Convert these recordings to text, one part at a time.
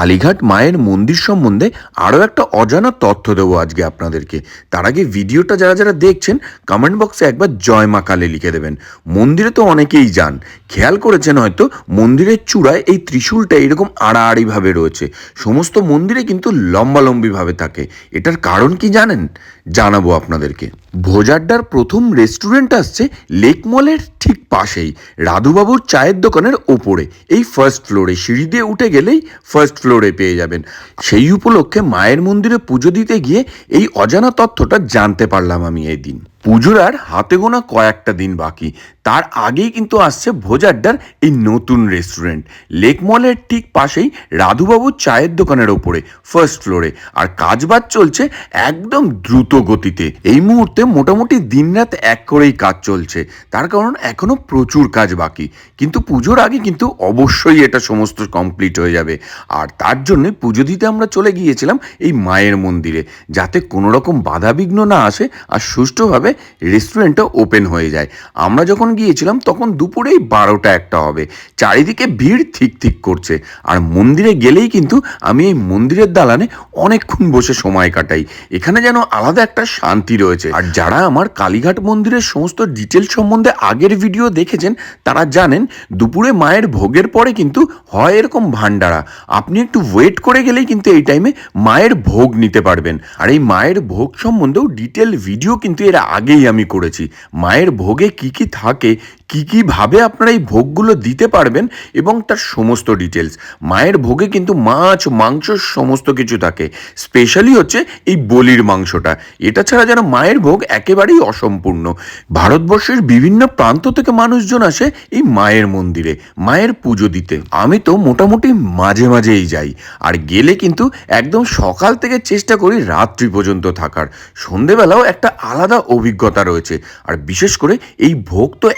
কালীঘাট মায়ের মন্দির সম্বন্ধে আরও একটা অজানা তথ্য দেবো আজকে আপনাদেরকে। তার আগে ভিডিওটা যারা যারা দেখছেন কমেন্ট বক্সে একবার জয় মা কালী লিখে দেবেন। মন্দিরে তো অনেকেই যান। খেয়াল করেছেন হয়তো, মন্দিরের চূড়ায় এই ত্রিশূলটা এরকম আড়াআড়িভাবে রয়েছে। সমস্ত মন্দিরে কিন্তু লম্বালম্বিভাবে থাকে। এটার কারণ কি জানেন? জানাব আপনাদেরকে। ভোজাড্ডার প্রথম রেস্টুরেন্ট আসছে লেক মলের ঠিক পাশেই। রাধুবাবুর চায়ের দোকানের ওপরে। এই ফার্স্ট ফ্লোরে সিঁড়ি দিয়ে উঠে গেলেই ফার্স্ট ফ্লোরে পেয়ে যাবেন। সেই উপলক্ষে মায়ের মন্দিরে পুজো দিতে গিয়ে এই অজানা তথ্যটা জানতে পারলাম আমি এই দিন পুজোর আর হাতে গোনা কয়েকটা দিন বাকি। তার আগেই কিন্তু আসছে ভোজাড্ডার এই নতুন রেস্টুরেন্ট লেক মলের ঠিক পাশেই রাধুবাবুর চায়ের দোকানের ওপরে ফার্স্ট ফ্লোরে আর কাজ কাজবাজ চলছে একদম দ্রুত গতিতে। এই মুহূর্তে মোটামুটি দিনরাত এক করেই কাজ চলছে। তার কারণ এখনও প্রচুর কাজ বাকি। কিন্তু পুজোর আগে কিন্তু অবশ্যই এটা সমস্ত কমপ্লিট হয়ে যাবে। আর তার জন্য পুজো দিতে আমরা চলে গিয়েছিলাম এই মায়ের মন্দিরে। যাতে কোনো রকম বাধাবিঘ্ন না আসে আর সুষ্ঠুভাবে রেস্টুরেন্টটা ওপেন হয়ে যায়। আমরা যখন গিয়েছিলাম, তখন দুপুরেই বারোটা একটা হবে। চারিদিকে ভিড় ঠিক ঠিক করছে। আর মন্দিরে গেলেই কিন্তু আমি এই মন্দিরের দালানে অনেকক্ষণ বসে সময় কাটাই। এখানে যেন আলাদা একটা শান্তি রয়েছে। আর যারা আমার কালীঘাট মন্দিরের সমস্ত ডিটেল সম্বন্ধে আগের ভিডিও দেখেছেন, তারা জানেন, দুপুরে মায়ের ভোগের পরে কিন্তু হয় এরকম ভান্ডারা আপনি একটু ওয়েট করে গেলেই কিন্তু এই টাইমে মায়ের ভোগ নিতে পারবেন। আর এই মায়ের ভোগ সম্বন্ধেও ডিটেল ভিডিও কিন্তু এর আগেই আমি করেছি। মায়ের ভোগে কি কি থাকে কি কি ভাবে আপনারা এই ভোগগুলো দিতে পারবেন এবং তার সমস্ত ডিটেলস মায়ের ভোগে কিন্তু মাছ, মাংস সমস্ত কিছু থাকে। স্পেশালি হচ্ছে এই বলির মাংসটা। এটা ছাড়া যেন মায়ের ভোগ একেবারেই অসম্পূর্ণ। ভারতবর্ষের বিভিন্ন প্রান্ত থেকে মানুষজন আসে এই মায়ের মন্দিরে, মায়ের পুজো দিতে। আমি তো মোটামুটি মাঝে মাঝেই যাই। আর গেলে কিন্তু একদম সকাল থেকে চেষ্টা করি রাত্রি পর্যন্ত থাকার। সন্ধেবেলাও একটা আলাদা অভিজ্ঞতা রয়েছে। আর বিশেষ করে এই ভোগ তো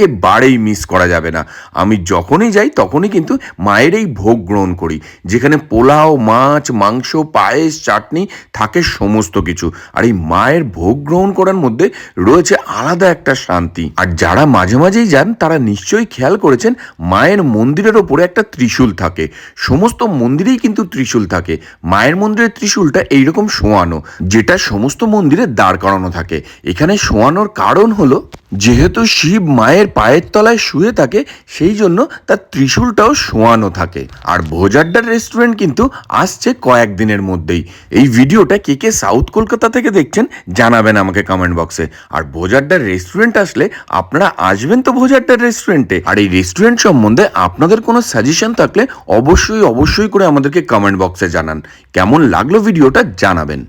একেবারেই মিস করা যাবে না। আমি যখনই যাই, তখনই কিন্তু মায়ের এই ভোগ গ্রহণ করি, যেখানে পোলাও, মাছ, মাংস, পায়েস, চাটনি থাকে সমস্ত কিছু। আর এই মায়ের ভোগ গ্রহণ করার মধ্যে রয়েছে আলাদা একটা শান্তি। আর যারা মাঝে মাঝেই যান, তারা নিশ্চয়ই খেয়াল করেছেন, মায়ের মন্দিরের ওপরে একটা ত্রিশূল থাকে। সমস্ত মন্দিরেই কিন্তু ত্রিশূল থাকে। মায়ের মন্দিরের ত্রিশূলটা এইরকম শোয়ানো, যেটা সমস্ত মন্দিরে দাঁড় করানো থাকে। এখানে শোয়ানোর কারণ হলো, যেহেতু শিব মায়ের পায়ের তলায় শুয়ে থাকে, সেই জন্য তার ত্রিশূলটাও শোয়ানো থাকে। আর ভোজাড্ডার রেস্টুরেন্ট কিন্তু আসছে কয়েকদিনের মধ্যেই। এই ভিডিওটা কে কে সাউথ কলকাতা থেকে দেখছেন জানাবেন আমাকে কমেন্ট বক্সে আর ভোজাড্ডার রেস্টুরেন্ট আসলে আপনারা আসবেন তো ভোজাড্ডার রেস্টুরেন্টে। আর এই রেস্টুরেন্ট সম্বন্ধে আপনাদের কোনো সাজেশন থাকলে অবশ্যই অবশ্যই করে আমাদেরকে কমেন্ট বক্সে জানান। কেমন লাগল ভিডিওটা জানাবেন।